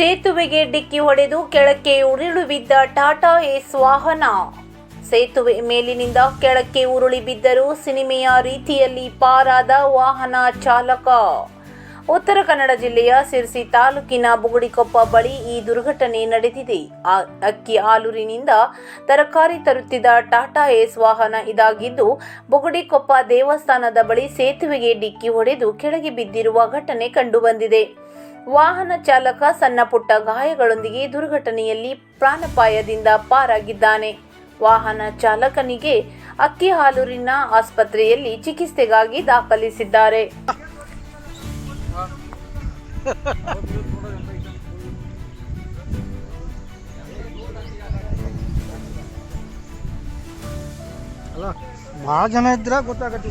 ಸೇತುವೆಗೆ ಡಿಕ್ಕಿ ಹೊಡೆದು ಕೆಳಕ್ಕೆ ಉರುಳಿ ಬಿದ್ದ ಟಾಟಾ ಏಸ್ ವಾಹನ. ಸೇತುವೆ ಮೇಲಿನಿಂದ ಕೆಳಕ್ಕೆ ಉರುಳಿ ಬಿದ್ದರೂ ಸಿನಿಮೆಯ ರೀತಿಯಲ್ಲಿ ಪಾರಾದ ವಾಹನ ಚಾಲಕ. ಉತ್ತರ ಕನ್ನಡ ಜಿಲ್ಲೆಯ ಸಿರ್ಸಿ ತಾಲೂಕಿನ ಬುಗುಡಿಕೊಪ್ಪ ಬಳಿ ಈ ದುರ್ಘಟನೆ ನಡೆದಿದೆ. ಅಕ್ಕಿ ಆಲೂರಿನಿಂದ ತರಕಾರಿ ತರುತ್ತಿದ್ದ ಟಾಟಾ ಏಸ್ ವಾಹನ ಇದಾಗಿದ್ದು, ಬುಗುಡಿಕೊಪ್ಪ ದೇವಸ್ಥಾನದ ಬಳಿ ಸೇತುವೆಗೆ ಡಿಕ್ಕಿ ಹೊಡೆದು ಕೆಳಗೆ ಬಿದ್ದಿರುವ ಘಟನೆ ಕಂಡುಬಂದಿದೆ. ವಾಹನ ಚಾಲಕ ಸಣ್ಣ ಪುಟ್ಟ ಗಾಯಗಳೊಂದಿಗೆ ದುರ್ಘಟನೆಯಲ್ಲಿ ಪ್ರಾಣಪಾಯದಿಂದ ಪಾರಾಗಿದ್ದಾನೆ. ವಾಹನ ಚಾಲಕನಿಗೆ ಅಕ್ಕಿಹಾಲೂರಿನ ಆಸ್ಪತ್ರೆಯಲ್ಲಿ ಚಿಕಿತ್ಸೆಗಾಗಿ ದಾಖಲಿಸಿದ್ದಾರೆ. ಭಾಳ ಜನ ಗೊತ್ತಾಗತ್ತೆ.